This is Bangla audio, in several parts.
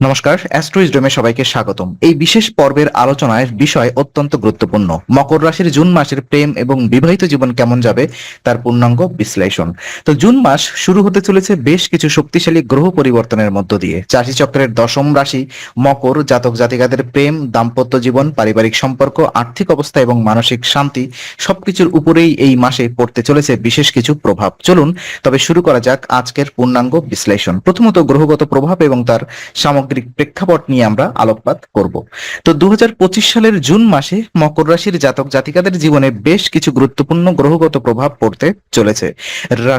নমস্কার, অ্যাস্ট্রোইজডমে সবাইকে স্বাগতম। এই বিশেষ পর্বের আলোচনায় বিষয় অত্যন্ত গুরুত্বপূর্ণ। মকর রাশির জুন মাসের প্রেম এবং বিবাহিত জীবন কেমন যাবে তার পূর্ণাঙ্গ বিশ্লেষণ। তো জুন মাস শুরু হতে চলেছে বেশ কিছু শক্তিশালী গ্রহ পরিবর্তনের মধ্য দিয়ে। চাষি চক্রের দশম রাশি, মকর, জাতক জাতিকাদের প্রেম, দাম্পত্য জীবন, পারিবারিক সম্পর্ক, আর্থিক অবস্থা এবং মানসিক শান্তি সবকিছুর উপরেই এই মাসে পড়তে চলেছে বিশেষ কিছু প্রভাব। চলুন, তবে শুরু করা যাক আজকের পূর্ণাঙ্গ বিশ্লেষণ। প্রথমত গ্রহগত প্রভাব এবং তার সামগ্রিক প্রেক্ষাপট নিয়ে আমরা আলোকপাত করব। তো দু সালের জুন মাসে মকর রাশির জাতক জাতিকাদের জীবনে বেশ কিছু গুরুত্বপূর্ণ গ্রহগত প্রভাব পড়তে চলেছে।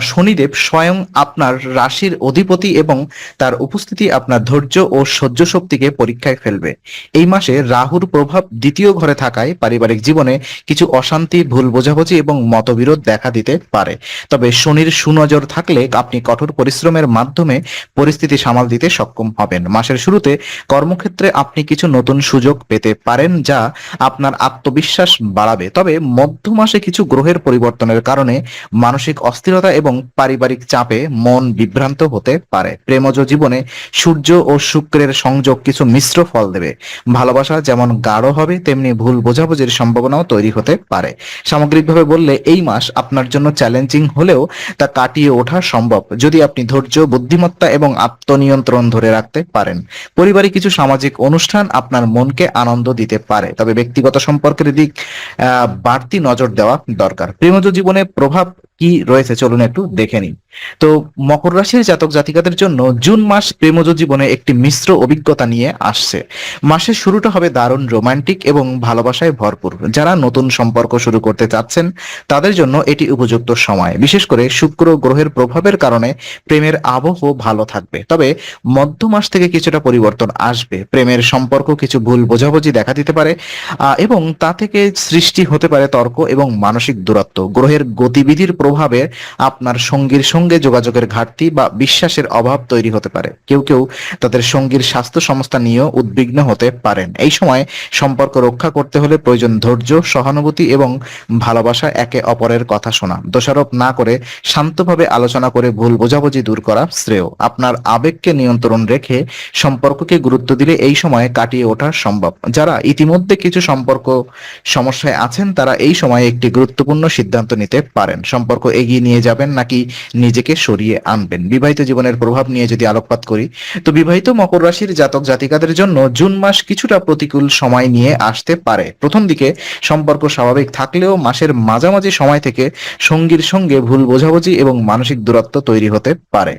শনিদেব স্বয়ং আপনার রাশির অধিপতি এবং তার উপস্থিতি আপনার ধৈর্য ও সহ্য শক্তিকে পরীক্ষায় ফেলবে। এই মাসে রাহুর প্রভাব দ্বিতীয় ঘরে থাকায় পারিবারিক জীবনে কিছু অশান্তি, ভুল বোঝাবুঝি এবং মতবিরোধ দেখা দিতে পারে। তবে শনির সুনজর থাকলে আপনি কঠোর পরিশ্রমের মাধ্যমে পরিস্থিতি সামাল দিতে সক্ষম হবেন। মাসের শুরুতে কর্মক্ষেত্রে আপনি কিছু নতুন সুযোগ পেতে পারেন যা আপনার আত্মবিশ্বাস বাড়াবে। তবে মধ্য মাসে কিছু গ্রহের পরিবর্তনের কারণে মানসিক অস্থিরতা এবং পারিবারিক চাপে মন বিভ্রান্ত হতে পারে। প্রেমজ জীবনে সূর্য ও শুক্রের সংযোগ কিছু মিশ্র ফল দেবে। ভালোবাসা যেমন গাঢ় হবে, তেমনি ভুল বোঝাবুঝির সম্ভাবনাও তৈরি হতে পারে। সামগ্রিকভাবে বললে, এই মাস আপনার জন্য চ্যালেঞ্জিং হলেও তা কাটিয়ে ওঠা সম্ভব, যদি আপনি ধৈর্য, বুদ্ধিমত্তা এবং আত্মনিয়ন্ত্রণ ধরে রাখতে পারেন। পরিবারে কিছু সামাজিক অনুষ্ঠান আপনার মনকে আনন্দ দিতে পারে, তবে ব্যক্তিগত সম্পর্কের দিক বাড়তি নজর দেওয়া দরকার। প্রেমজ জীবনে প্রভাব কি রয়েছে চলুন একটু দেখে নিই। তো মকর রাশির জাতক জাতিকাদের জন্য জুন মাস প্রেমজ জীবনে একটি মিশ্র অভিজ্ঞতা নিয়ে আসছে। মাসের শুরুটা হবে দারুণ রোমান্টিক এবং ভালোবাসায় ভরপুর। যারা নতুন সম্পর্ক শুরু করতে চাচ্ছেন, তাদের জন্য এটি উপযুক্ত সময়। বিশেষ করে শুক্র গ্রহের প্রভাবের কারণে প্রেমের আবহ ভালো থাকবে। তবে মধ্য মাস থেকে কিছুটা পরিবর্তন আসবে। প্রেমের সম্পর্ক কিছু ভুল বোঝাবুঝি দেখা দিতে পারে এবং তা থেকে সৃষ্টি হতে পারে তর্ক এবং মানসিক দূরত্ব। গ্রহের গতিবিধির প্রভাবে আপনার সঙ্গীর সঙ্গে যোগাযোগের ঘাটতি বা বিশ্বাসের অভাব তৈরি হতে পারে। কেউ কেউ তাদের সঙ্গীর স্বাস্থ্য সংস্থা নিয়েও উদ্বিগ্ন হতে পারেন। এই সময় সম্পর্ক রক্ষা করতে হলে প্রয়োজন ধৈর্য, সহানুভূতি এবং ভালোবাসা একে অপরের কথা শোনা। দোষারোপ না করে শান্তভাবে আলোচনা করে ভুল বোঝাবুঝি দূর করা শ্রেয়। আপনার আবেগকে নিয়ন্ত্রণ রেখে সম্পর্ককে গুরুত্ব দিলে এই সময়ে কাটিয়ে ওঠা সম্ভব। যারা ইতিমধ্যে কিছু সম্পর্ক সমস্যায় আছেন, তারা এই সময়ে একটি গুরুত্বপূর্ণ সিদ্ধান্ত নিতে পারেন। সম্পর্ক এগিয়ে নিয়ে যাবেন নাকি নিজেকে সরিয়ে আনবেন? বিবাহিত জীবনের প্রভাব নিয়ে যদি আলোকপাত করি, তো বিবাহিত মকর রাশির জাতক জাতিকাদের জন্য জুন মাস কিছুটা প্রতিকূল সময় নিয়ে আসতে পারে। প্রথম দিকে সম্পর্ক স্বাভাবিক থাকলেও মাসের মাঝামাঝি সময় থেকে সঙ্গীর সঙ্গে ভুল বোঝাবুঝি এবং মানসিক দূরত্ব তৈরি হতে পারে।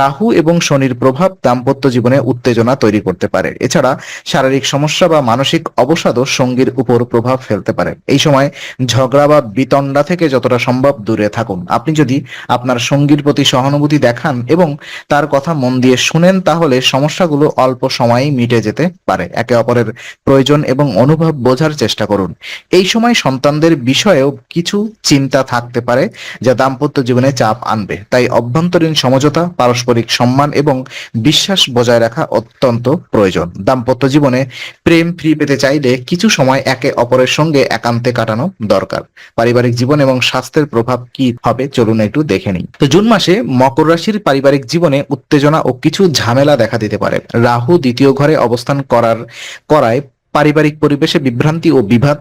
রাহু এবং শনির প্রভাব দাম্পত্য জীবনে উত্তেজনা তৈরি করতে পারে। এছাড়া শারীরিক সমস্যা বা মানসিক অবসাদও সঙ্গীর উপর প্রভাব ফেলতে পারে। এই সময় ঝগড়া বা বিতণ্ডা থেকে যতটা সম্ভব দূরে থাকুন। আপনি যদি আপনার সঙ্গীর প্রতি সহানুভূতি দেখান এবং তার কথা মন দিয়ে শুনেন, তাহলে সমস্যাগুলো অল্প সময়েই মিটে যেতে পারে। একে অপরের প্রয়োজন এবং অনুভব বোঝার চেষ্টা করুন। এই সময় সন্তানদের বিষয়েও কিছু চিন্তা থাকতে পারে, যা দাম্পত্য জীবনে চাপ আনবে। তাই অভ্যন্তরীণ সমঝোতা, পারস্পরিক সম্মান এবং বিশ্বাস বজায় রাখা অত্যন্ত প্রয়োজন। দাম্পত্য জীবনে প্রেম ফ্রি পেতে চাইলে কিছু সময় একে অপরের সঙ্গে একান্তে কাটানো দরকার। পারিবারিক জীবন এবং স্বাস্থ্যের প্রভাব কি হবে চলুন একটু দেখে নিই। তো জুন মাসে মকর রাশির পারিবারিক জীবনে উত্তেজনা ও কিছু ঝামেলা দেখা দিতে পারে। রাহু দ্বিতীয় ঘরে অবস্থান করার, করায় পারিবারিক পরিবেশে বিভ্রান্তি ও বিবাদ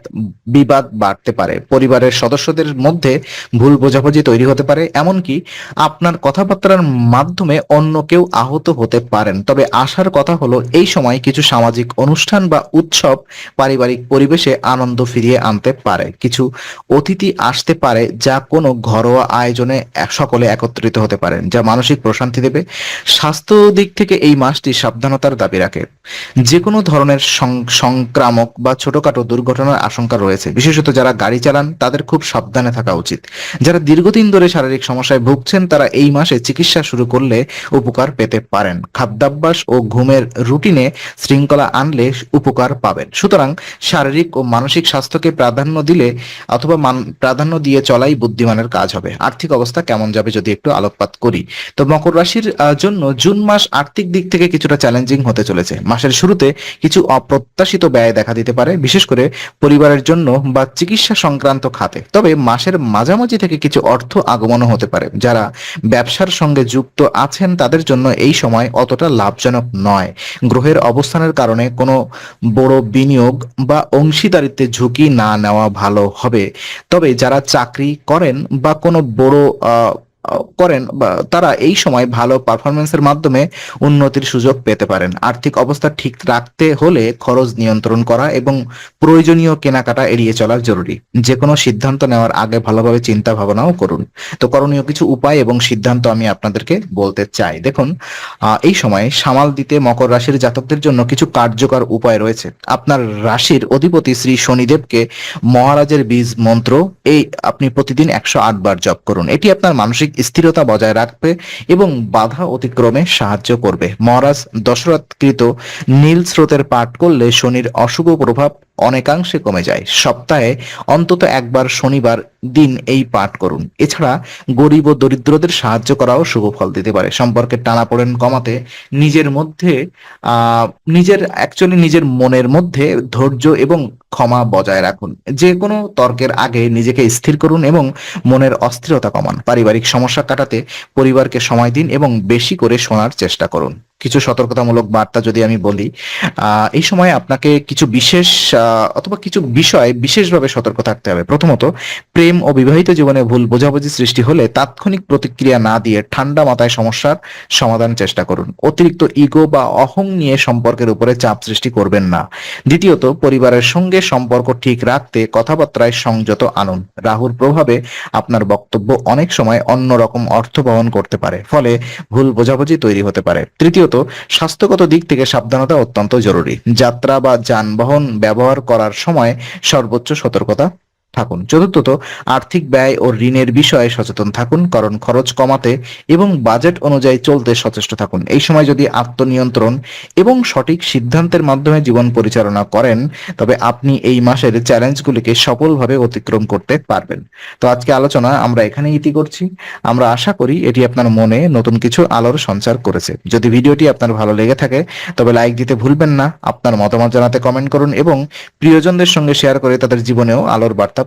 বিবাদ বাড়তে পারে। পরিবারের সদস্যদের মধ্যে ভুল বোঝাবুঝি তৈরি হতে পারে, এমনকি আপনার কথাবার্তার মাধ্যমে অন্য কেউ আহত হতে পারেন। তবে আসার কথা হলো, এই সময় কিছু সামাজিক অনুষ্ঠান বা উৎসব পারিবারিক পরিবেশে আনন্দ ফিরিয়ে আনতে পারে। কিছু অতিথি আসতে পারে যা কোনো ঘরোয়া আয়োজনে সকলে একত্রিত হতে পারেন, যা মানসিক প্রশান্তি দেবে। স্বাস্থ্য দিক থেকে এই মাসটি সাবধানতার দাবি রাখে। যে কোনো ধরনের সং- সংক্রামক বা ছোটখাটো দুর্ঘটনার আশঙ্কা রয়েছে। বিশেষত যারা গাড়ি চালান, তাদের খুব সাবধানে থাকা উচিত। যারা দীর্ঘদিন ধরে শারীরিক সমস্যায় ভুগছেন, তারা এই মাসে চিকিৎসা শুরু করলে উপকার পেতে পারেন। খাদ্যাভ্যাস ও ঘুমের রুটিনে শৃঙ্খলা আনলে উপকার পাবেন। সুতরাং শারীরিক ও মানসিক স্বাস্থ্যকে প্রাধান্য দিলে অথবা প্রাধান্য দিয়ে চলাই বুদ্ধিমানের কাজ হবে। আর্থিক অবস্থা কেমন যাবে যদি একটু আলোকপাত করি? তো মকর রাশির জন্য জুন মাস আর্থিক দিক থেকে কিছুটা চ্যালেঞ্জিং হতে চলেছে। মাসের শুরুতে কিছু অপ্রত্যাশিত ব্যয় দেখা দিতে পারে বিশেষ করে পরিবারের জন্য বা চিকিৎসা সংক্রান্ত খাতে। তবে মাসের মাঝামাঝি থেকে কিছু অর্থ আগমনও হতে পারে। যারা ব্যবসার সঙ্গে যুক্ত আছেন তাদের জন্য এই সময় অতটা লাভজনক নয়। গ্রহের অবস্থানের কারণে কোনো বড় বিনিয়োগ বা অংশীদারিত্বের ঝুঁকি না নেওয়া ভালো হবে। তবে যারা চাকরি করেন বা কোনো বড় আহ, করেন বা তারা এই সময় ভালো পারফরমেন্সের মাধ্যমে উন্নতির সুযোগ পেতে পারেন। আর্থিক অবস্থা ঠিক রাখতে হলে খরচ নিয়ন্ত্রণ করা এবং প্রয়োজনীয় কেনাকাটা এড়িয়ে চলা জরুরি। যে কোনো সিদ্ধান্ত নেওয়ার আগে ভালোভাবে চিন্তা ভাবনাও করুন। তো করণীয় কিছু উপায় এবং সিদ্ধান্ত আমি আপনাদেরকে বলতে চাই। দেখুন এই সময় সামাল দিতে মকর রাশির জাতকদের জন্য কিছু কার্যকর উপায় রয়েছে। আপনার রাশির অধিপতি শ্রী শনিদেবকে মহারাজের বীজ মন্ত্র এই আপনি প্রতিদিন একশো আট বার জপ করুন। এটি আপনার মানসিক স্থিরতা বজায় রাখবে এবং বাধা অতিক্রমে সাহায্য করবে। মহারাজ দশরথকৃত নীল স্রোতের পাঠ করলে শনির অশুভ প্রভাব অনেকাংশে কমে যায়। সপ্তাহে অন্তত একবার শনিবার দিন এই পাঠ করুন। এছাড়া গরিব ও দরিদ্রদের সাহায্য করাও শুভ ফল দিতে পারে। সম্পর্কের টানাপোড়েন কমাতে। নিজের মধ্যে নিজের অ্যাকচুয়ালি নিজের মনের মধ্যে ধৈর্য এবং ক্ষমা বজায় রাখুন। যে কোনো তর্কের আগে নিজেকে স্থির করুন এবং মনের অস্থিরতা কমান। পারিবারিক সমস্যা কাটাতে পরিবারকে সময় দিন এবং বেশি করে শোনার চেষ্টা করুন। কিছু সতর্কতামূলক বার্তা যদি আমি বলি এই সময় আপনাকে কিছু বিশেষ অথবা কিছু বিষয় বিশেষভাবে সতর্ক থাকতে হবে। প্রথমত, প্রেম ও বিবাহিত জীবনে ভুল বোঝাবুঝি সৃষ্টি হলে তাৎক্ষণিক প্রতিক্রিয়া না দিয়ে ঠান্ডা মাথায় সমস্যার সমাধান চেষ্টা করুন। অতিরিক্ত ইগো বা অহং নিয়ে সম্পর্কের উপরে চাপ সৃষ্টি করবেন না। দ্বিতীয়ত, পরিবারের সঙ্গে সম্পর্ক ঠিক রাখতে কথাবার্তায় সংযত আনুন। রাহুর প্রভাবে আপনার বক্তব্য অনেক সময় অন্যরকম অর্থ বহন করতে পারে, ফলে ভুল বোঝাবুঝি তৈরি হতে পারে। তৃতীয়ত স্বাস্থ্যগত দিক থেকে সাবধানতা অত্যন্ত জরুরি। যাত্রা বা যানবাহন ব্যবহার করার সময় সর্বোচ্চ সতর্কতা থাকুন। চতুর্থত, আর্থিক ব্যয় ও ঋণের বিষয়ে সচেতন থাকুন, কারণ খরচ কমাতে এবং বাজেট অনুযায়ী চলতে সচেষ্ট থাকুন। এই সময় যদি আত্মনিয়ন্ত্রণ এবং সঠিক সিদ্ধান্তের মাধ্যমে জীবন পরিচালনা করেন, তবে আপনি এই মাসের চ্যালেঞ্জগুলিকে সফলভাবে অতিক্রম করতে পারবেন। তো আজকে আলোচনা আমরা এখানে ইতি করছি। আমরা আশা করি এটি আপনার মনে নতুন কিছু আলোর সঞ্চার করেছে। যদি ভিডিওটি আপনার ভালো লেগে থাকে, তবে লাইক দিতে ভুলবেন না। আপনার মতামত জানাতে কমেন্ট করুন এবং প্রিয়জনদের সঙ্গে শেয়ার করে তাদের জীবনেও আলোর বার্তা